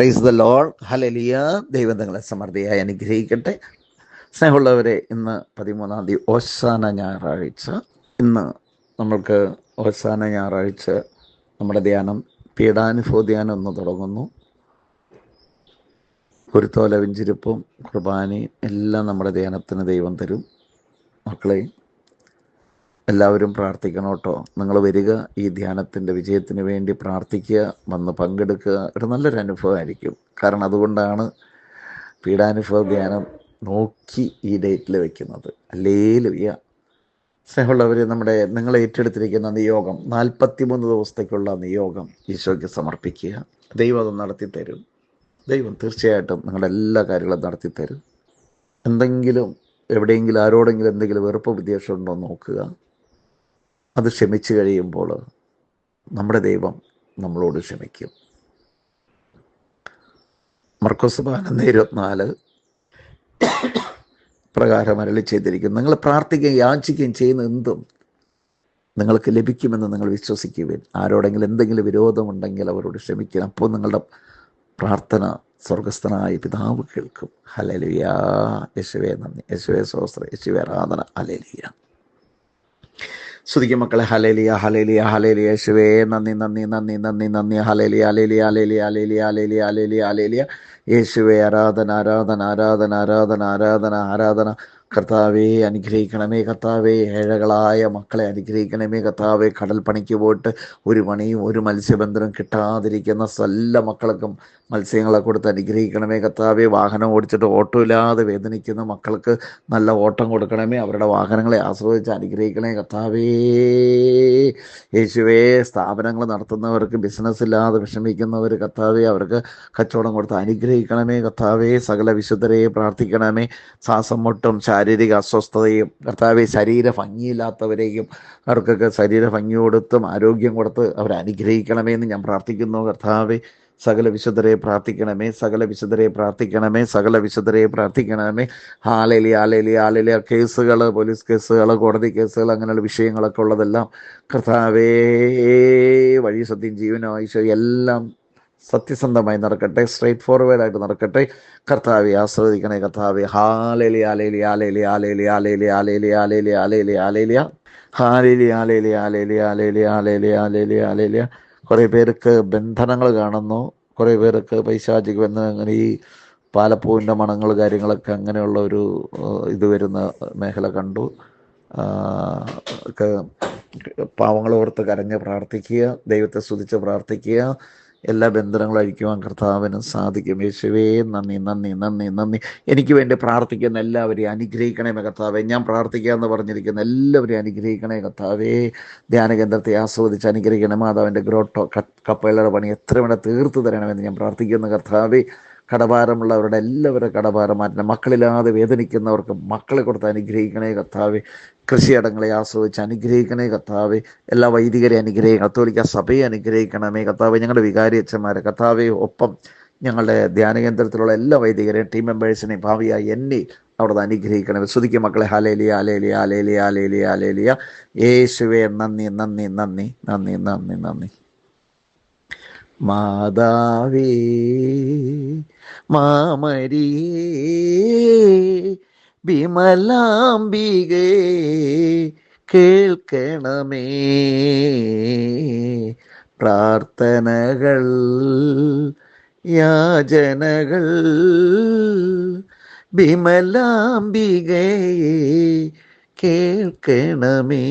Praise the ലോൾ ഹലലിയ ദൈവം നിങ്ങളെ സമൃദ്ധിയായി അനുഗ്രഹിക്കട്ടെ. സ്നേഹമുള്ളവരെ ഇന്ന് പതിമൂന്നാം തീയതി ഓശാന ഞായറാഴ്ച. ഇന്ന് നമ്മൾക്ക് ഓശാന ഞായറാഴ്ച നമ്മുടെ ധ്യാനം പീഡാനുഭവ ധ്യാനം ഒന്ന് തുടങ്ങുന്നു. കുരുത്തോല വിഞ്ചിരിപ്പും കുർബാനയും എല്ലാം നമ്മുടെ ധ്യാനത്തിന് ദൈവം തരും. മക്കളെ എല്ലാവരും പ്രാർത്ഥിക്കണം കേട്ടോ. നിങ്ങൾ വരിക ഈ ധ്യാനത്തിന്റെ വിജയത്തിന് വേണ്ടി പ്രാർത്ഥിക്കുക വന്ന് പങ്കെടുക്കുക. ഒരു നല്ലൊരു അനുഭവമായിരിക്കും. കാരണം അതുകൊണ്ടാണ് പീഡാനുഭവ ധ്യാനം നോക്കി ഈ ഡേറ്റിൽ വെക്കുന്നത്. അല്ലേ ലുയ്യ സ്നേഹമുള്ളവർ നമ്മുടെ നിങ്ങൾ ഏറ്റെടുത്തിരിക്കുന്ന നിയോഗം നാൽപ്പത്തിമൂന്ന് ദിവസത്തേക്കുള്ള നിയോഗം ഈശോയ്ക്ക് സമർപ്പിക്കുക. ദൈവം അത് നടത്തി തരും ദൈവം തീർച്ചയായിട്ടും നിങ്ങളുടെ എല്ലാ കാര്യങ്ങളും നടത്തി തരും എന്തെങ്കിലും എവിടെയെങ്കിലും ആരോടെങ്കിലും എന്തെങ്കിലും വെറുപ്പ് വിദ്വേഷം ഉണ്ടോ നോക്കുക. അത് ക്ഷമിച്ചു കഴിയുമ്പോൾ നമ്മുടെ ദൈവം നമ്മളോട് ക്ഷമിക്കും. മർക്കോസ് പതിനൊന്ന് ഇരുപത്തിനാല് പ്രകാരം അരളി ചെയ്തിരിക്കും നിങ്ങൾ പ്രാർത്ഥിക്കുകയും യാചിക്കുകയും ചെയ്യുന്ന എന്തും നിങ്ങൾക്ക് ലഭിക്കുമെന്ന് നിങ്ങൾ വിശ്വസിക്കുവിൻ. ആരോടെങ്കിലും എന്തെങ്കിലും വിരോധമുണ്ടെങ്കിൽ അവരോട് ക്ഷമിക്കണം. അപ്പോൾ നിങ്ങളുടെ പ്രാർത്ഥന സ്വർഗസ്ഥനായ പിതാവ് കേൾക്കും. ഹലലിയ യശുവേ നന്ദി. യശുവേ സോസ്ത്ര യശുവേ ആരാധന. ഹലലിയ ശ്രുതിക്കും മക്കളെ. ഹലേലിയ ഹലേലിയ ഹലേലിയ യേശുവേ നന്ദി നന്ദി നന്ദി നന്ദി നന്ദി. ഹലേലിയ ഹലേലിയ ഹലേലിയ ഹലേലിയ ഹലേലിയ ഹലേലിയ ഹലേലിയ യേശുവേ ആരാധന ആരാധന ആരാധന ആരാധന ആരാധന ആരാധന. കർത്താവെ അനുഗ്രഹിക്കണമേ കർത്താവെ. ഏഴകളായ മക്കളെ അനുഗ്രഹിക്കണമേ കർത്താവെ. കടൽ പണിക്ക് പോയിട്ട് ഒരു മണിയും ഒരു മത്സ്യബന്ധനം കിട്ടാതിരിക്കുന്ന സല്ല മക്കൾക്കും മത്സ്യങ്ങളെ കൊടുത്ത് അനുഗ്രഹിക്കണമേ കർത്താവെ. വാഹനം ഓടിച്ചിട്ട് ഓട്ടോ ഇല്ലാതെ വേദനിക്കുന്ന മക്കൾക്ക് നല്ല ഓട്ടം കൊടുക്കണമേ. അവരുടെ വാഹനങ്ങളെ ആശ്രയിച്ച് അനുഗ്രഹിക്കണേ കർത്താവേ. യേശുവേ സ്ഥാപനങ്ങൾ നടത്തുന്നവർക്ക് ബിസിനസ് ഇല്ലാതെ വിഷമിക്കുന്നവർ കർത്താവെ അവർക്ക് കച്ചവടം കൊടുത്ത് അനുഗ്രഹിക്കണമേ കർത്താവെ സകല വിശുദ്ധരെ പ്രാർത്ഥിക്കണമേ. ശ്വാസം മുട്ടും ശാരീരിക അസ്വസ്ഥതയും കർത്താവെ ശരീര ഭംഗിയില്ലാത്തവരെയും അവർക്കൊക്കെ ശരീര ഭംഗി കൊടുത്തും ആരോഗ്യം കൊടുത്ത് അവരെ അനുഗ്രഹിക്കണമേ എന്ന് ഞാൻ പ്രാർത്ഥിക്കുന്നു കർത്താവെ. സകല വിശുദ്ധരെ പ്രാർത്ഥിക്കണമേ സകല വിശുദ്ധരെ പ്രാർത്ഥിക്കണമേ സകല വിശുദ്ധരെ പ്രാർത്ഥിക്കണമേ ആലേലി ആലലി ആലലി കേസുകൾ പോലീസ് കേസുകൾ കോടതി കേസുകൾ അങ്ങനെയുള്ള വിഷയങ്ങളൊക്കെ ഉള്ളതെല്ലാം കർത്താവേ വഴി സത്യം ജീവനോ ഈശോ എല്ലാം സത്യസന്ധമായി നടക്കട്ടെ സ്ട്രേറ്റ് ഫോർവേഡ് ആയിട്ട് നടക്കട്ടെ കർത്താവെ ആസ്വദിക്കണേ കർത്താവെ ഹാലേലി ആലേലി ആലേലി ആലേലി ആലേലി ആലേലി ആലേലി ആലേലി ആലേലിയ ഹാലേലി ആലേലി ആലേലി ആലേലി ആലേലി ആലേലി ആലേലിയ കുറേ പേർക്ക് ബന്ധനങ്ങൾ കാണുന്നു കുറേ പേർക്ക് പൈശാചിക ബന്ധം അങ്ങനെ ഈ പാലപ്പൂവിന്റെ മണങ്ങൾ കാര്യങ്ങളൊക്കെ അങ്ങനെയുള്ള ഒരു ഇത് വരുന്ന മേഖല കണ്ടു. പാവങ്ങളോർത്ത് കരഞ്ഞ് പ്രാർത്ഥിക്കുക ദൈവത്തെ സ്തുതിച്ച് പ്രാർത്ഥിക്കുക. എല്ലാ ബന്ധനങ്ങളും അഴിക്കുവാൻ കർത്താവിന് സാധിക്കും. യേശുവേ നന്ദി നന്ദി നന്ദി നന്ദി. എനിക്ക് വേണ്ടി പ്രാർത്ഥിക്കുന്ന എല്ലാവരെയും അനുഗ്രഹിക്കണമേ കർത്താവേ. ഞാൻ പ്രാർത്ഥിക്കുക എന്ന് പറഞ്ഞിരിക്കുന്ന എല്ലാവരെയും അനുഗ്രഹിക്കണേ കർത്താവേ. ധ്യാനകേന്ദ്രത്തെ ആസ്വദിച്ച് അനുഗ്രഹിക്കണേ മാതാവിന്റെ ഗ്രോട്ടോ കപ്പലുടെ പണി എത്ര വേണ്ട തീർത്തു തരണമെന്ന് ഞാൻ പ്രാർത്ഥിക്കുന്നു കർത്താവേ. കടഭാരമുള്ളവരുടെ എല്ലാവരും കടഭാരം മാറ്റണം. മക്കളില്ലാതെ വേദനിക്കുന്നവർക്ക് മക്കളെ കൊടുത്ത് അനുഗ്രഹിക്കണേ കർത്താവെ. കൃഷിയിടങ്ങളെ ആസ്വദിച്ച് അനുഗ്രഹിക്കണേ കർത്താവെ. എല്ലാ വൈദികരെ അനുഗ്രഹിക്കണം. കത്തോലിക്ക സഭയെ അനുഗ്രഹിക്കണമേ കർത്താവെ. ഞങ്ങളുടെ വികാരി അച്ഛന്മാരെ കർത്താവെ ഒപ്പം ഞങ്ങളുടെ ധ്യാന കേന്ദ്രത്തിലുള്ള എല്ലാ വൈദികരെയും ടീം മെമ്പേഴ്സിനെയും ഭാവിയായി എന്നെ അവിടുന്ന് അനുഗ്രഹിക്കണം ശ്രുതിക്ക് മക്കളെ. ഹാലേലിയ ആലേലിയ ആലേലിയ ആലേലിയ ആലേലിയ യേശുവേ നന്ദി നന്ദി നന്ദി നന്ദി നന്ദി നന്ദി. മാതാവേ മാമരിയേ വിമലാംബികേ കേൾക്കണമേ. പ്രാർത്ഥനകൾ യാചനകൾ വിമലാംബികേ കേൾക്കണമേ.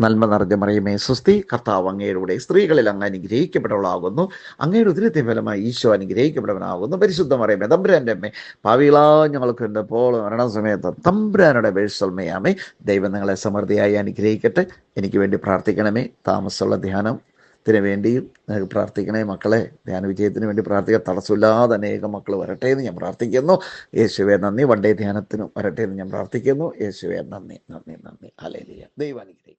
നന്മ നിറഞ്ഞ മറിയമേ സുസ്തി കർത്താവ് അങ്ങയുടെ സ്ത്രീകളിൽ അങ്ങ് അനുഗ്രഹിക്കപ്പെട്ടവളാകുന്നു. അങ്ങയുടെ ഉദരത്തെ ഫലമായി ഈശോ അനുഗ്രഹിക്കപ്പെട്ടവനാകുന്നു. പരിശുദ്ധ മറിയമേ തമ്പുരാന്റെ അമ്മേ പാവിളാ ഞങ്ങൾക്ക് ഉണ്ട് ഇപ്പോൾ മരണസമയത്ത് തമ്പുരാനുടെ വേഴ്സൽമയാമേ ദൈവം നിങ്ങളെ സമൃദ്ധിയായി അനുഗ്രഹിക്കട്ടെ. എനിക്ക് വേണ്ടി പ്രാർത്ഥിക്കണമേ. താമസമുള്ള ധ്യാനം ത്തിന് വേണ്ടിയും പ്രാർത്ഥിക്കണേ മക്കളെ ധ്യാന വിജയത്തിന് വേണ്ടി പ്രാർത്ഥിക്കുക. തടസ്സമില്ലാതെ അനേകം മക്കൾ വരട്ടെ എന്ന് ഞാൻ പ്രാർത്ഥിക്കുന്നു. യേശുവെ നന്ദി. വൺ ഡേ ധ്യാനത്തിനും വരട്ടെ എന്ന് ഞാൻ പ്രാർത്ഥിക്കുന്നു. യേശുവെ നന്ദി നന്ദി നന്ദി. അലേലിയ ദൈവം അനുഗ്രഹിക്കും